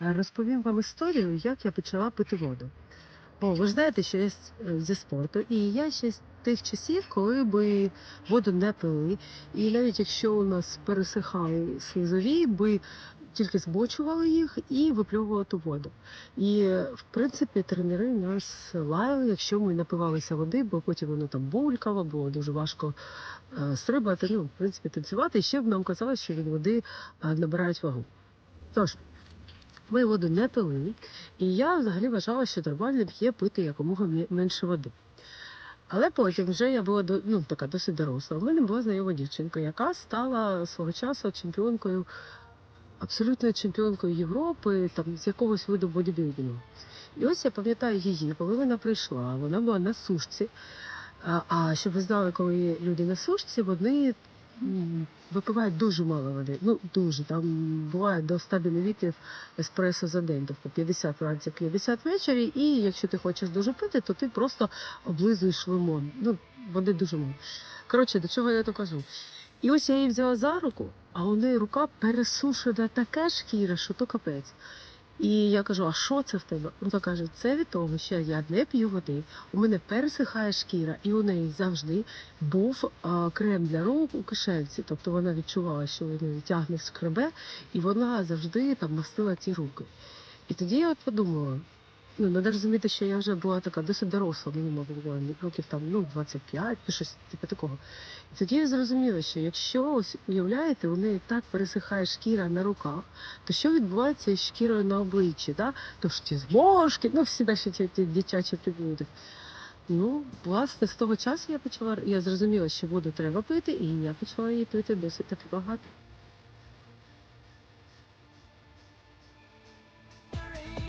Розповім вам історію, як я почала пити воду. О, ви знаєте, що я е, зі спорту, і я ще з тих часів, коли ми воду не пили, і навіть якщо у нас пересихали слизові, ми тільки збочували їх і випльовували ту воду. І е, в принципі тренери нас лаяли, якщо ми напивалися води, бо потім воно там булькало, було дуже важко е, стрибати, ну, в принципі, танцювати. І ще б нам казали, що від води набирають вагу. Тож, ми воду не пили, і я взагалі вважала, що нормально є пити якомога менше води. Але потім вже я була ну, така досить доросла. У мене була знайома дівчинка, яка стала свого часу чемпіонкою, абсолютною чемпіонкою Європи, там, з якогось виду бодібілдингу. І ось я пам'ятаю її, коли вона прийшла, вона була на сушці. А, а щоб ви знали, коли люди на сушці, вони випивають дуже мало води. Ну, дуже. Там буває до 100 мл еспресо за день, тобто 50 вранці, 50 ввечері. І якщо ти хочеш дуже пити, то ти просто облизуєш лимон. Ну, води дуже мало. Коротше, до чого я то кажу? І ось я її взяла за руку, а у неї рука пересушена така шкіра, що то капець. І я кажу, а що це в тебе? Вона каже, це від того, що я не п'ю води, у мене пересихає шкіра, і у неї завжди був а, крем для рук у кишенці. Тобто вона відчувала, що він тягне скребе, і вона завжди там мастила ці руки. І тоді я от подумала. Ну, треба розуміти, що я вже була така досить доросла, мені мабуть, років там ну, 25, ну, щось типу такого. І тоді я зрозуміла, що якщо ось уявляєте, у неї так пересихає шкіра на руках, то що відбувається із шкірою на обличчі? Да? Ж ті зморшки, ну всі наші ті, ті дитячі прибуди. Ну, власне, з того часу я почала, я зрозуміла, що воду треба пити, і я почала її пити досить таки багато.